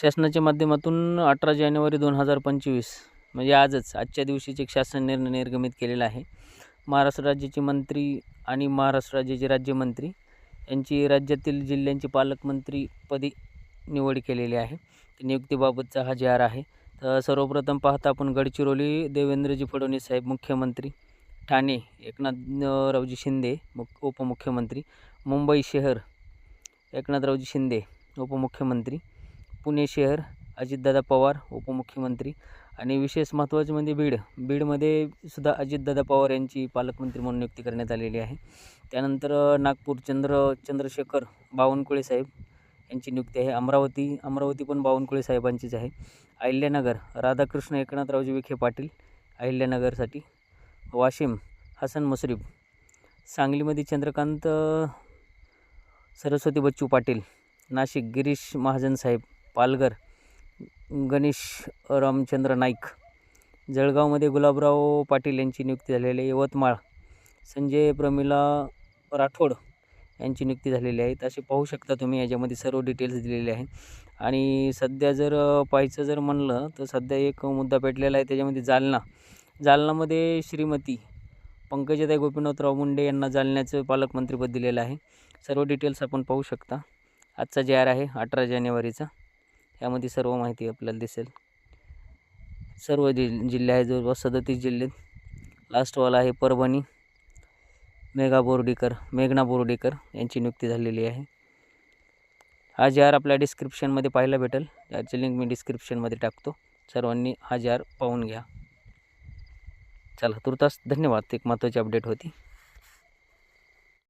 शासनाच्या माध्यमातून अठरा जानेवारी दोन हजार पंचवीस म्हणजे आजच आजच्या दिवशीच एक शासन निर्णय निर्गमित केलेला आहे महाराष्ट्र राज्याचे मंत्री आणि महाराष्ट्र राज्याचे राज्यमंत्री यांची राज्यातील जिल्ह्यांची पालकमंत्रीपदी निवड केलेली आहे. नियुक्तीबाबतचा हा जी आर आहे. तर सर्वप्रथम पाहता आपण गडचिरोली देवेंद्रजी फडणवीस साहेब मुख्यमंत्री ठाणे एकनाथरावजी शिंदे मुख उपमुख्यमंत्री मुंबई शहर एकनाथरावजी शिंदे उपमुख्यमंत्री पुणे शहर अजितदादा पवार उपमुख्यमंत्री आणि विशेष महत्त्वाचे म्हणजे बीड. बीडमध्ये सुद्धा अजितदादा पवार यांची पालकमंत्री म्हणून नियुक्ती करण्यात आलेली आहे. त्यानंतर नागपूर चंद्र चंद्रशेखर बावनकुळे साहेब यांची नियुक्ती आहे. अमरावती अमरावती पण बावनकुळे साहेबांचीच आहे. अहिल्यानगर राधाकृष्ण एकनाथरावजी विखे पाटील अहिल्यानगरसाठी. वाशिम हसन मुश्रीफ. सांगलीमध्ये चंद्रकांत सरस्वती बच्चू पाटील. नाशिक गिरीश महाजन साहेब. पालघर गणेश रामचंद्र नाईक. जळगावमध्ये गुलाबराव पाटील यांची नियुक्ती झालेली आहे. यवतमाळ संजय प्रमिला राठोड यांची नियुक्ती झालेली आहे. असे पाहू शकता तुम्ही याच्यामध्ये सर्व डिटेल्स दिलेले आहे आणि सध्या जर पाहायचं जर म्हणलं तर सध्या एक मुद्दा पेटलेला आहे. त्याच्यामध्ये जालना. जालनामध्ये श्रीमती पंकजाताई गोपीनाथराव मुंडे यांना जालन्याचं पालकमंत्रीपद दिलेलं आहे. सर्व डिटेल्स आपण पाहू शकता. आजचा जे आर आहे अठरा जानेवारीचा. यामध्ये सर्व माहिती आपल्याला दिसेल. सर्व जि जिल्हे आहे जवळपास सदतीस जिल्हे लास्टवाला आहे परभणी. मेघा बोर्डीकर मेघना बोर्डीकर यांची नियुक्ती झालेली आहे. हा जे आर आपल्या डिस्क्रिप्शनमध्ये पाहायला भेटेल. याची लिंक मी डिस्क्रिप्शनमध्ये टाकतो. सर्वांनी हा जे आर पाहून घ्या. चला तुर्तास धन्यवाद. एक महत्त्वाची अपडेट होती.